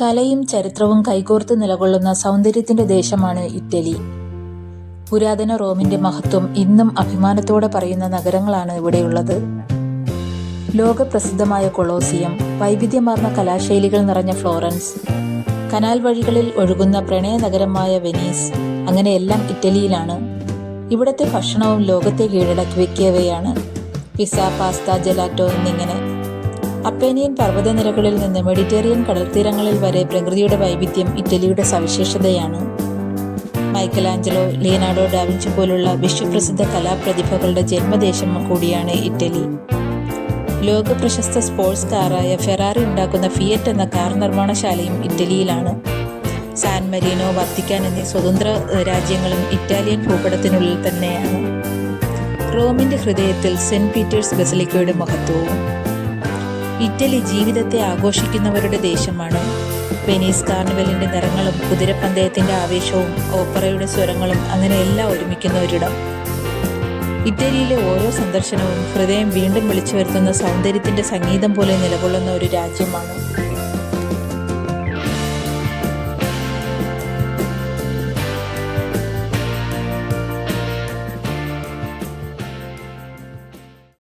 കലയും ചരിത്രവും കൈകോർത്ത് നിലകൊള്ളുന്ന സൗന്ദര്യത്തിന്റെ ദേശമാണ് ഇറ്റലി. പുരാതന റോമിന്റെ മഹത്വം ഇന്നും അഭിമാനത്തോടെ പറയുന്ന നഗരങ്ങളാണ് ഇവിടെയുള്ളത്. ലോകപ്രസിദ്ധമായ കൊളോസിയം വൈവിധ്യമാർന്ന കലാശൈലികൾ നിറഞ്ഞ ഫ്ലോറൻസ് കനാൽ വഴികളിൽ ഒഴുകുന്ന പ്രണയ നഗരമായ വെനീസ് അങ്ങനെയെല്ലാം ഇറ്റലിയിലാണ്. ഇവിടത്തെ ഭക്ഷണവും ലോകത്തെ കീഴടക്കി വെക്കിയവയാണ്. പിസ പാസ്ത ജലാറ്റോ എന്നിങ്ങനെ അപ്പേനിയൻ പർവതനിരകളിൽ നിന്ന് മെഡിറ്ററേനിയൻ കടൽത്തീരങ്ങളിൽ വരെ പ്രകൃതിയുടെ വൈവിധ്യം ഇറ്റലിയുടെ സവിശേഷതയാണ്. മൈക്കലാഞ്ചലോ ലിയനാർഡോ ഡാവിഞ്ചി പോലുള്ള വിശ്വപ്രസിദ്ധ കലാപ്രതിഭകളുടെ ജന്മദേശം കൂടിയാണ് ഇറ്റലി. ലോക പ്രശസ്ത സ്പോർട്സ് കാറായ ഫെറാറി ഉണ്ടാക്കുന്ന ഫിയറ്റ് എന്ന കാർ നിർമ്മാണശാലയും ഇറ്റലിയിലാണ്. സാൻ മെറീനോ വത്തിക്കാൻ എന്നീ സ്വതന്ത്ര രാജ്യങ്ങളും ഇറ്റാലിയൻ ഭൂപടത്തിനുള്ളിൽ തന്നെയാണ്. റോമിന്റെ ഹൃദയത്തിൽ സെന്റ് പീറ്റേഴ്സ് ബസലിക്കയുടെ മഹത്വവും. ഇറ്റലി ജീവിതത്തെ ആഘോഷിക്കുന്നവരുടെ ദേശമാണ്. വെനീസ് കാർണിവലിന്റെ നിറങ്ങളും കുതിരപ്പന്തയത്തിന്റെ ആവേശവും ഓപ്പറയുടെ സ്വരങ്ങളും അങ്ങനെ എല്ലാം ഒരുമിക്കുന്ന ഒരിടം. ഇറ്റലിയിലെ ഓരോ സന്ദർശനവും ഹൃദയം വീണ്ടും വിളിച്ചു വരുത്തുന്ന സൗന്ദര്യത്തിന്റെ സംഗീതം പോലെ നിലകൊള്ളുന്ന ഒരു രാജ്യമാണ്